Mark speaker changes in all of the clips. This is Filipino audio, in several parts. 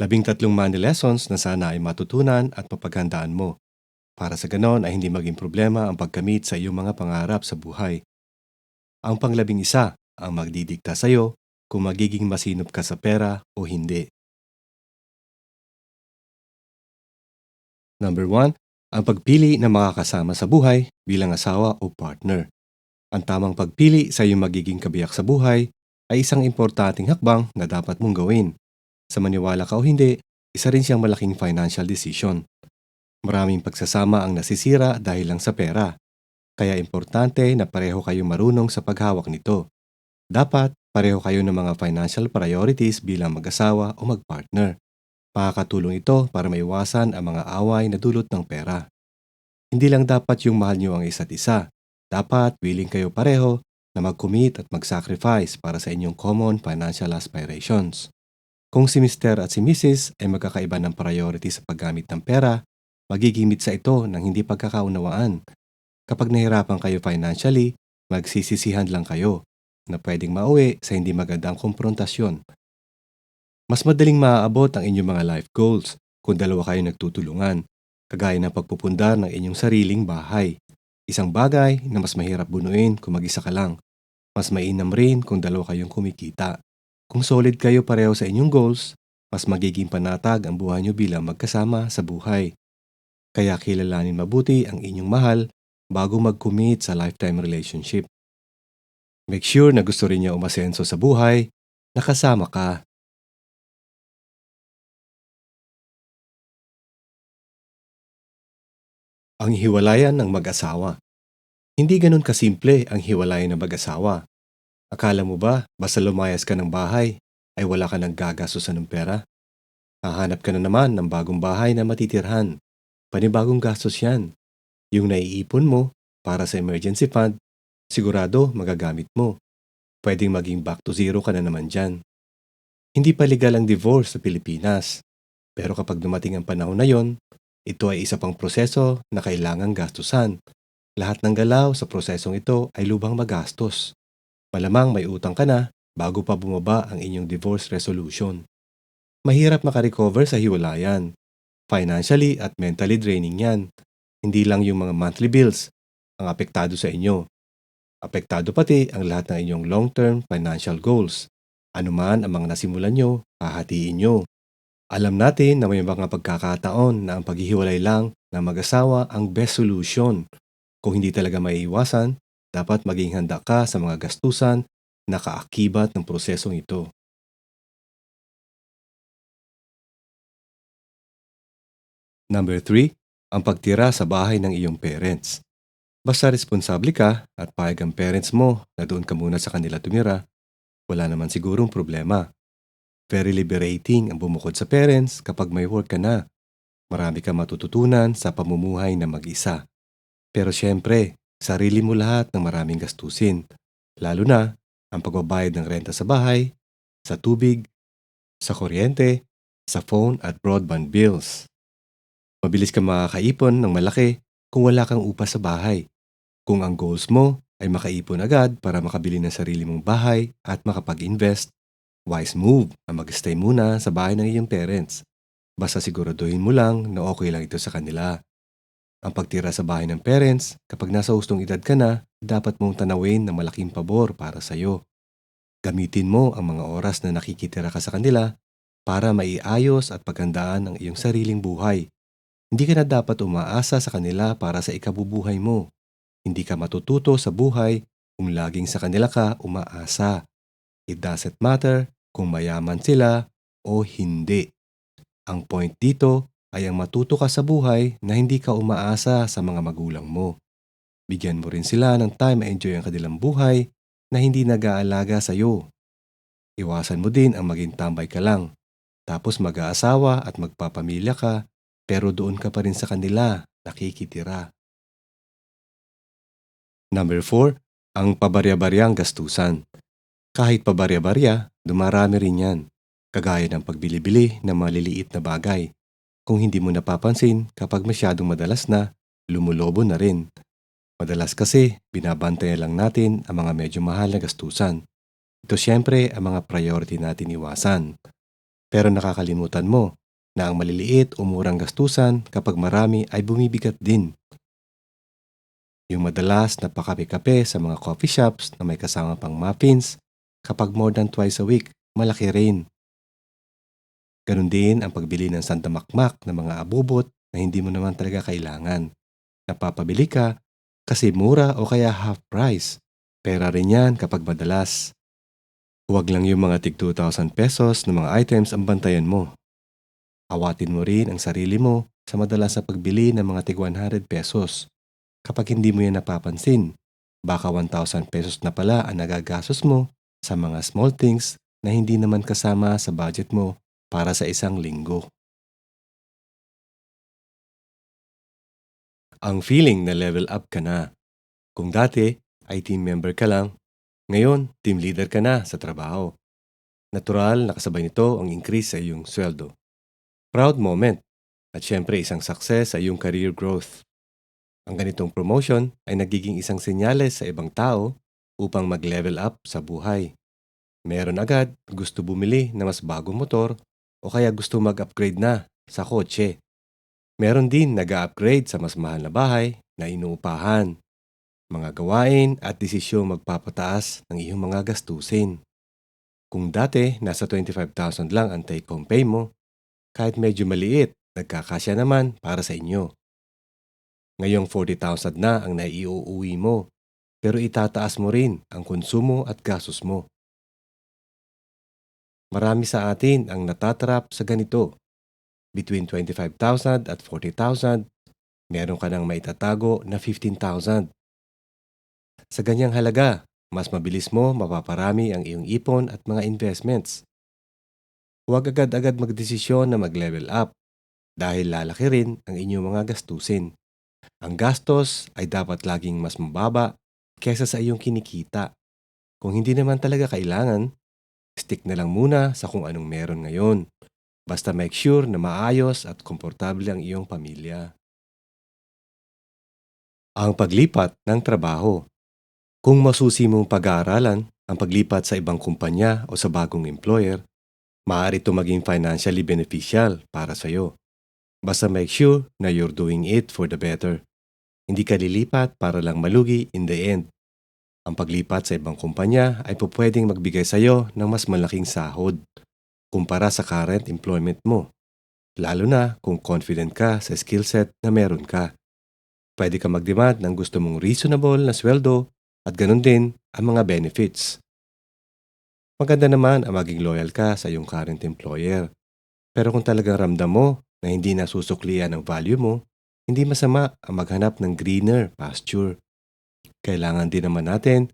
Speaker 1: Labing tatlong money lessons na sana ay matutunan at mapaghandaan mo. Para sa ganon ay hindi maging problema ang pagkamit sa iyong mga pangarap sa buhay. Ang panglabing isa ang magdidikta sa iyo kung magiging masinop ka sa pera o hindi. Number 1, ang pagpili ng makakasama sa buhay bilang asawa o partner. Ang tamang pagpili sa iyong magiging kabiyak sa buhay ay isang importanteng hakbang na dapat mong gawin. Sa maniwala ka o hindi, isa rin siyang malaking financial decision. Maraming pagsasama ang nasisira dahil lang sa pera. Kaya importante na pareho kayong marunong sa paghawak nito. Dapat pareho kayo ng mga financial priorities bilang mag-asawa o mag-partner. Makakatulong ito para maiwasan ang mga away na dulot ng pera. Hindi lang dapat yung mahal niyo ang isa't isa. Dapat willing kayo pareho na mag-commit at mag-sacrifice para sa inyong common financial aspirations. Kung si Mr. at si Mrs. ay magkakaiba ng priority sa paggamit ng pera, magigimit sa ito ng hindi pagkakaunawaan. Kapag nahirapan kayo financially, magsisisihan lang kayo na pwedeng mauwi sa hindi magandang komprontasyon mas madaling maaabot ang inyong mga life goals kung dalawa kayo nagtutulungan, kagaya ng pagpupundar ng inyong sariling bahay. Isang bagay na mas mahirap bunuin kung mag-isa ka lang. Mas mainam rin kung dalawa kayong kumikita. Kung solid kayo pareho sa inyong goals, mas magiging panatag ang buhay niyo bilang magkasama sa buhay. Kaya kilalanin mabuti ang inyong mahal bago mag-commit sa lifetime relationship. Make sure na gusto rin niya umasenso sa buhay, nakasama ka Ang hiwalayan ng mag-asawa. Hindi ganun kasimple ang hiwalayan ng mag-asawa. Akala mo ba basta lumayas ka ng bahay ay wala ka nang gagastusan ng pera? Hahanap ka na naman ng bagong bahay na matitirhan. Panibagong gastos yan. Yung naiipon mo para sa emergency fund, sigurado magagamit mo. Pwedeng maging back to zero ka na naman dyan. Hindi pa legal ang divorce sa Pilipinas. Pero kapag dumating ang panahon na yon, ito ay isa pang proseso na kailangang gastusan. Lahat ng galaw sa prosesong ito ay lubang magastos. Malamang may utang ka na bago pa bumaba ang inyong divorce resolution. Mahirap makarecover sa hiwalayan. Financially at mentally draining yan. Hindi lang yung mga monthly bills ang apektado sa inyo. Apektado pati ang lahat ng inyong long-term financial goals. Ano man ang mga nasimulan nyo, hahatiin nyo. Alam natin na may mga pagkakataon na ang paghihiwalay lang ng mag-asawa ang best solution. Kung hindi talaga maiiwasan, dapat maging handa ka sa mga gastusan na kaakibat ng prosesong ito. Number 3, ang pagtira sa bahay ng iyong parents. Basta responsable ka at payag ang parents mo na doon ka muna sa kanila tumira, wala naman sigurong problema. Very liberating ang bumukod sa parents kapag may work ka na. Marami ka matututunan sa pamumuhay na mag-isa. Pero syempre, sarili mo lahat ng maraming gastusin. Lalo na ang pagbabayad ng renta sa bahay, sa tubig, sa kuryente, sa phone at broadband bills. Mabilis ka makakaipon ng malaki kung wala kang upa sa bahay. Kung ang goals mo ay makaipon agad para makabili ng sarili mong bahay at makapag-invest, Wise move na mag-stay muna sa bahay ng iyong parents. Basta siguraduhin mo lang na okay lang ito sa kanila. Ang pagtira sa bahay ng parents, kapag nasa hustong edad ka na, dapat mong tanawin ng malaking pabor para sa iyo. Gamitin mo ang mga oras na nakikitira ka sa kanila para maiayos at pagandaan ang iyong sariling buhay. Hindi ka na dapat umaasa sa kanila para sa ikabubuhay mo. Hindi ka matututo sa buhay kung laging sa kanila ka umaasa. It doesn't matter kung mayaman sila o hindi. Ang point dito ay ang matuto ka sa buhay na hindi ka umaasa sa mga magulang mo. Bigyan mo rin sila ng time ma-enjoy ang kanilang buhay na hindi nag-aalaga sa iyo. Iwasan mo din ang maging tambay ka lang. Tapos mag-aasawa at magpapamilya ka pero doon ka pa rin sa kanila nakikitira. Number 4, ang pabarya-baryang gastusan. Kahit pabarya-barya, dumarami rin yan. Kagaya ng pagbili-bili ng maliliit na bagay. Kung hindi mo napapansin, kapag masyadong madalas na, lumulobo na rin. Madalas kasi, binabantayan lang natin ang mga medyo mahal na gastusan. Ito siyempre ang mga priority natin iwasan. Pero nakakalimutan mo na ang maliliit o murang gastusan kapag marami ay bumibigat din. Yung madalas na pakape-kape sa mga coffee shops na may kasama pang muffins kapag more than twice a week, malaki rin. Ganon din ang pagbili ng sandamakmak na mga abubot na hindi mo naman talaga kailangan. Napapabili ka kasi mura o kaya half price. Pera rin yan kapag madalas. Huwag lang yung mga tig 2,000 pesos na mga items ang bantayan mo. Awatin mo rin ang sarili mo sa madalas na pagbili ng mga tig 100 pesos. Kapag hindi mo yan napapansin, baka 1,000 pesos na pala ang nagagastos mo sa mga small things na hindi naman kasama sa budget mo para sa isang linggo. Ang feeling na level up ka na. Kung dati ay team member ka lang, ngayon team leader ka na sa trabaho. Natural na kasabay nito ang increase sa iyong sweldo. Proud moment at syempre isang success sa iyong career growth. Ang ganitong promotion ay nagiging isang senyales sa ibang tao upang mag-level up sa buhay. Meron agad gusto bumili ng mas bagong motor o kaya gusto mag-upgrade na sa kotse. Meron din nag-upgrade sa mas mahal na bahay na inuupahan. Mga gawain at desisyong magpapataas ng iyong mga gastusin. Kung dati nasa 25,000 lang ang take-home pay mo, kahit medyo maliit, nagkakasya naman para sa inyo. Ngayong 40,000 na ang naiuuwi mo, pero itataas mo rin ang konsumo at gastos mo. Marami sa atin ang natatrap sa ganito. Between 25,000 at 40,000, meron ka nang maitatago na 15,000. Sa ganyang halaga, mas mabilis mo mapaparami ang iyong ipon at mga investments. Huwag agad-agad magdesisyon na mag-level up dahil lalaki rin ang inyong mga gastusin. Ang gastos ay dapat laging mas mababa kesa sa iyong kinikita. Kung hindi naman talaga kailangan, stick na lang muna sa kung anong meron ngayon. Basta make sure na maayos at komportable ang iyong pamilya. Ang paglipat ng trabaho. Kung masusi mong pag-aaralan ang paglipat sa ibang kumpanya o sa bagong employer, maaari ito maging financially beneficial para sa iyo. Basta make sure na you're doing it for the better. Hindi ka lilipat para lang malugi in the end. Ang paglipat sa ibang kumpanya ay po pwedeng magbigay sa iyo ng mas malaking sahod kumpara sa current employment mo. Lalo na kung confident ka sa skill set na meron ka. Pwede ka mag-demand ng gusto mong reasonable na sweldo at ganun din ang mga benefits. Maganda naman ang maging loyal ka sa iyong current employer. Pero kung talagang ramdam mo na hindi nasusuklian ang value mo, hindi masama ang maghanap ng greener pasture. Kailangan din naman natin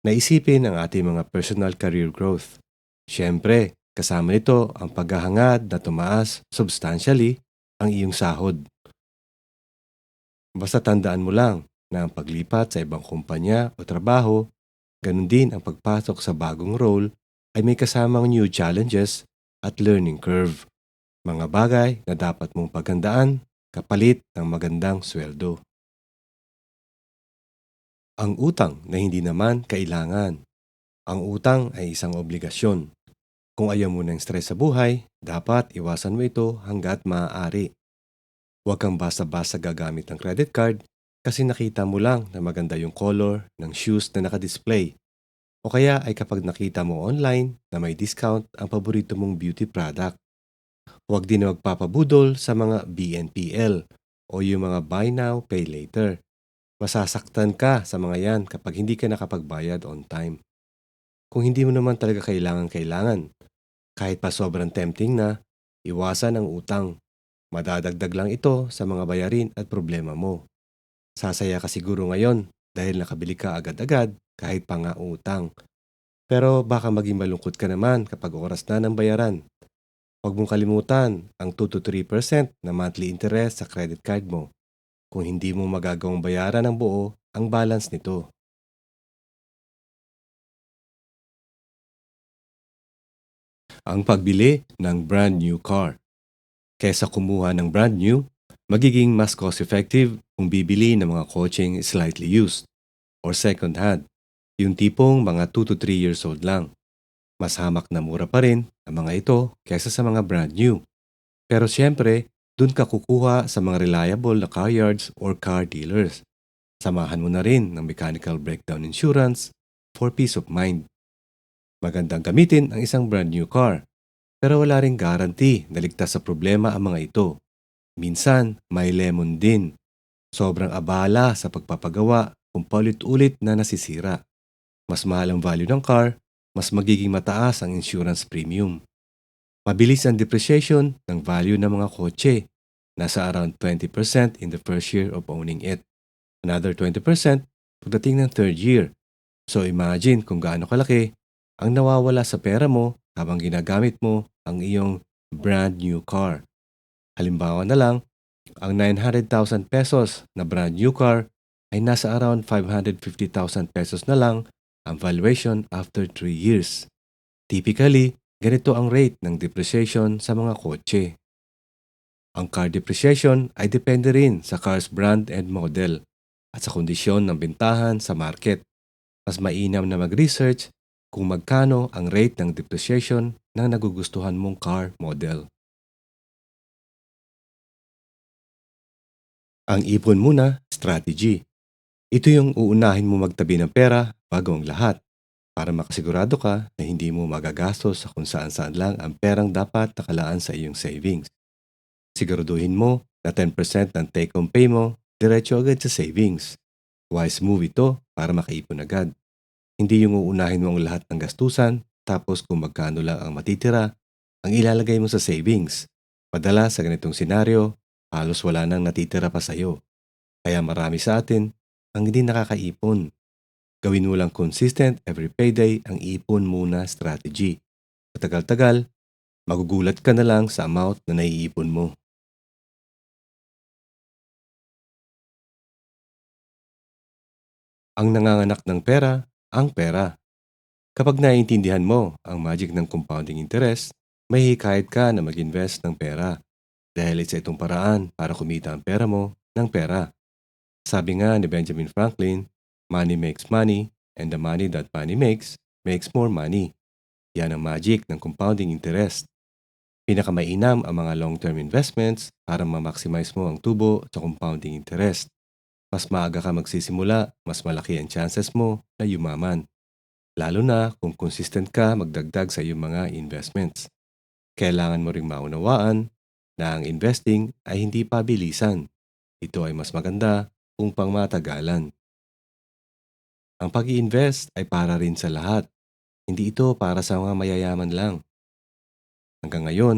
Speaker 1: na isipin ang ating mga personal career growth. Siyempre, kasama nito ang paghahangad na tumaas substantially ang iyong sahod. Basta tandaan mo lang na ang paglipat sa ibang kumpanya o trabaho, ganun din ang pagpasok sa bagong role ay may kasamang new challenges at learning curve. Mga bagay na dapat mong paghandaan kapalit ng magandang sweldo. Ang utang na hindi naman kailangan. Ang utang ay isang obligasyon. Kung ayaw mo ng stress sa buhay, dapat iwasan mo ito hanggat maaari. Huwag kang basta-basta gagamit ng credit card kasi nakita mo lang na maganda yung color ng shoes na nakadisplay. O kaya ay kapag nakita mo online na may discount ang paborito mong beauty product. Huwag din magpapabudol sa mga BNPL o yung mga buy now, pay later. Masasaktan ka sa mga yan kapag hindi ka nakapagbayad on time. Kung hindi mo naman talaga kailangan-kailangan, kahit pa sobrang tempting na, iwasan ang utang. Madadagdag lang ito sa mga bayarin at problema mo. Sasaya ka siguro ngayon dahil nakabili ka agad-agad kahit pa nga utang. Pero baka maging malungkot ka naman kapag oras na ng bayaran. Huwag mong kalimutan ang 2-3% na monthly interest sa credit card mo kung hindi mo magagawang bayaran ng buo ang balance nito. Ang pagbili ng brand new car. Kesa kumuha ng brand new, magiging mas cost-effective kung bibili ng mga kotseng slightly used or second hand, yung tipong mga 2 to 3 years old lang. Mas hamak na mura pa rin ang mga ito kaysa sa mga brand new. Pero siyempre, dun ka kukuha sa mga reliable na car yards or car dealers. Samahan mo na rin ng mechanical breakdown insurance for peace of mind. Magandang gamitin ang isang brand new car, pero wala ring guarantee na ligtas sa problema ang mga ito. Minsan, may lemon din. Sobrang abala sa pagpapagawa kung paulit-ulit na nasisira. Mas mahal ang value ng car, mas magiging mataas ang insurance premium. Mabilis ang depreciation ng value ng mga kotse. Nasa around 20% in the first year of owning it. Another 20% pagdating ng third year. So imagine kung gaano kalaki ang nawawala sa pera mo habang ginagamit mo ang iyong brand new car. Halimbawa na lang, ang 900,000 pesos na brand new car ay nasa around 550,000 pesos na lang ang valuation after 3 years. Typically, ganito ang rate ng depreciation sa mga kotse. Ang car depreciation ay depende rin sa car's brand and model at sa kondisyon ng bintahan sa market. Mas mainam na mag-research kung magkano ang rate ng depreciation ng nagugustuhan mong car model. Ang ipon muna, strategy. Ito yung uunahin mo magtabi ng pera bago ang lahat para makasigurado ka na hindi mo magagastos sa kung saan saan lang ang perang dapat nakalaan sa iyong savings. Siguraduhin mo na 10% ng take-home pay mo diretso agad sa savings. Wise move ito para makaipon agad. Hindi yung uunahin mo ang lahat ng gastusan tapos kung magkano lang ang matitira, ang ilalagay mo sa savings. Padala sa ganitong senaryo, halos wala nang natitira pa sa'yo. Kaya marami sa atin ang hindi nakakaipon. Gawin mo lang consistent every payday ang ipon muna strategy. Sa tagal-tagal, magugulat ka na lang sa amount na naiipon mo. Ang nanganganak ng pera, ang pera. Kapag naiintindihan mo ang magic ng compounding interest, may hikayat ka na mag-invest ng pera dahil isa itong paraan para kumita ang pera mo ng pera. Sabi nga ni Benjamin Franklin, money makes money and the money that money makes makes more money. Yan ang magic ng compounding interest. Pinakamainam ang mga long-term investments para ma-maximize mo ang tubo sa compounding interest. Mas maaga ka magsisimula, mas malaki ang chances mo na yumaman. Lalo na kung consistent ka magdagdag sa iyong mga investments. Kailangan mo ring maunawaan na ang investing ay hindi pabilisan. Ito ay mas maganda kung pangmatagalan. Ang pag invest ay para rin sa lahat. Hindi ito para sa mga mayayaman lang. Hanggang ngayon,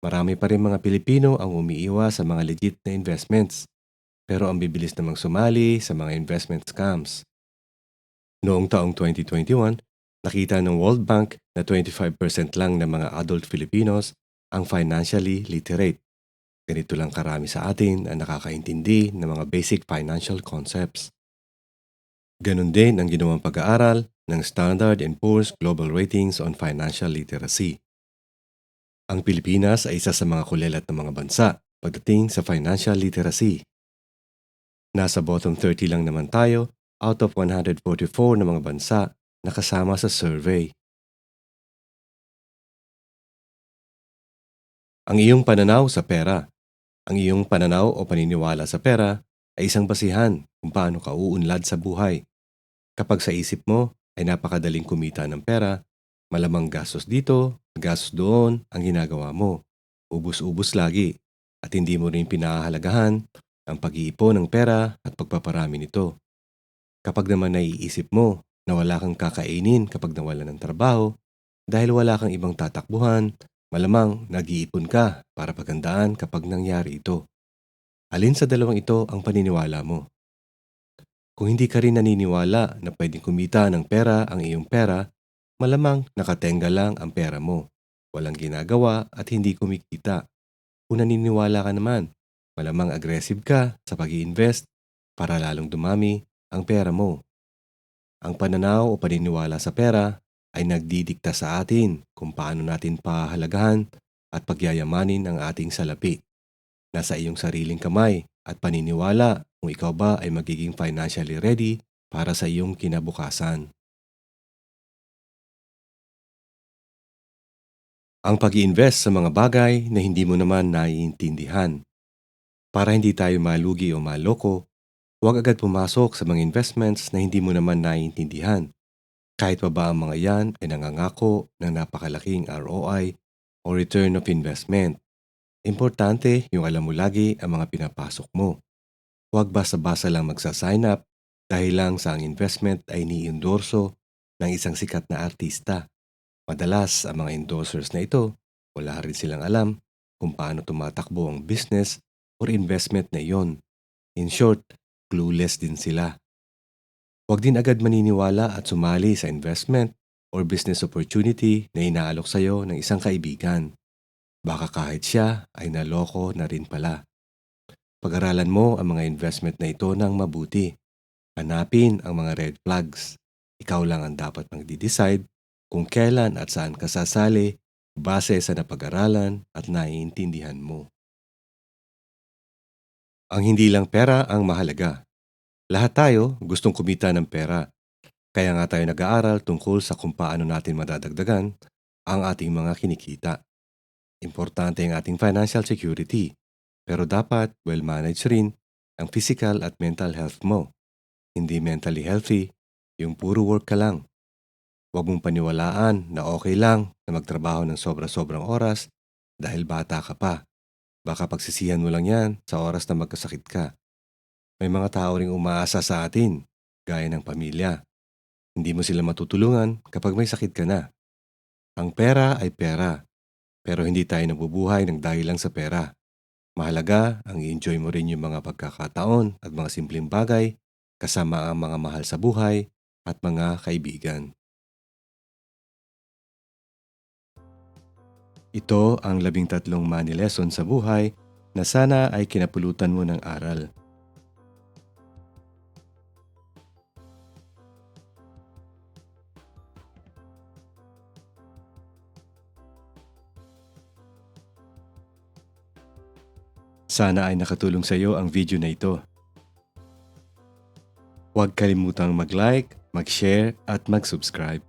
Speaker 1: marami pa rin mga Pilipino ang umiiwas sa mga legit na investments. Pero ang bibilis namang sumali sa mga investment scams. Noong taong 2021, nakita ng World Bank na 25% lang ng mga adult Filipinos ang financially literate. Ganito lang karami sa atin ang nakakaintindi ng mga basic financial concepts. Ganon din ang ginawang pag-aaral ng Standard Poor's Global Ratings on Financial Literacy. Ang Pilipinas ay isa sa mga kulelat ng mga bansa pagdating sa financial literacy. Nasa bottom 30 lang naman tayo out of 144 na mga bansa na kasama sa survey. Ang iyong pananaw sa pera. Ang iyong pananaw o paniniwala sa pera ay isang basihan kung paano ka uunlad sa buhay. Kapag sa isip mo ay napakadaling kumita ng pera, malamang gastos dito, gastos doon ang ginagawa mo. Ubus-ubus lagi at hindi mo rin pinahahalagahan ang pag-iipon ng pera at pagpaparami nito. Kapag naman naiisip mo na wala kang kakainin kapag nawala ng trabaho dahil wala kang ibang tatakbuhan Malamang nag-iipon ka para pagandaan kapag nangyari ito. Alin sa dalawang ito ang paniniwala mo? Kung hindi ka rin naniniwala na pwedeng kumita ng pera ang iyong pera, malamang nakatenga lang ang pera mo. Walang ginagawa at hindi kumikita. Kung naniniwala ka naman, malamang aggressive ka sa pag invest para lalong dumami ang pera mo. Ang pananaw o paniniwala sa pera ay nagdidikta sa atin kung paano natin pahalagahan at pagyayamanin ang ating salapi. Nasa iyong sariling kamay at paniniwala kung ikaw ba ay magiging financially ready para sa iyong kinabukasan. Ang pag invest sa mga bagay na hindi mo naman naiintindihan. Para hindi tayo malugi o maloko, huwag agad pumasok sa mga investments na hindi mo naman naiintindihan. Kahit pa ba ang mga yan ay nangangako ng napakalaking ROI o return of investment. Importante yung alam mo lagi ang mga pinapasok mo. Huwag basta-basta lang magsa-sign up dahil lang sa ang investment ay ni-endorso ng isang sikat na artista. Madalas ang mga endorsers na ito, wala rin silang alam kung paano tumatakbo ang business or investment na iyon. In short, clueless din sila. Huwag din agad maniniwala at sumali sa investment or business opportunity na inaalok sa iyo ng isang kaibigan. Baka kahit siya ay naloko na rin pala. Pag-aralan mo ang mga investment na ito ng mabuti. Hanapin ang mga red flags. Ikaw lang ang dapat magdi-decide kung kailan at saan ka sasali base sa napag-aralan at naiintindihan mo. Ang hindi lang pera ang mahalaga. Lahat tayo gustong kumita ng pera. Kaya nga tayo nag-aaral tungkol sa kung paano natin madadagdagan ang ating mga kinikita. Importante ang ating financial security. Pero dapat well-managed rin ang physical at mental health mo. Hindi mentally healthy, yung puro work ka lang. Huwag mong paniwalaan na okay lang na magtrabaho ng sobra-sobrang oras dahil bata ka pa. Baka pagsisihan mo lang yan sa oras na magkasakit ka. May mga tao ring umaasa sa atin, gaya ng pamilya. Hindi mo sila matutulungan kapag may sakit ka na. Ang pera ay pera, pero hindi tayo nabubuhay ng dahil lang sa pera. Mahalaga ang i-enjoy mo rin yung mga pagkakataon at mga simpleng bagay kasama ang mga mahal sa buhay at mga kaibigan. Ito ang labing tatlong money lesson sa buhay na sana ay kinapulutan mo ng aral. Sana ay nakatulong sa iyo ang video na ito. Huwag kalimutang mag-like, mag-share at mag-subscribe.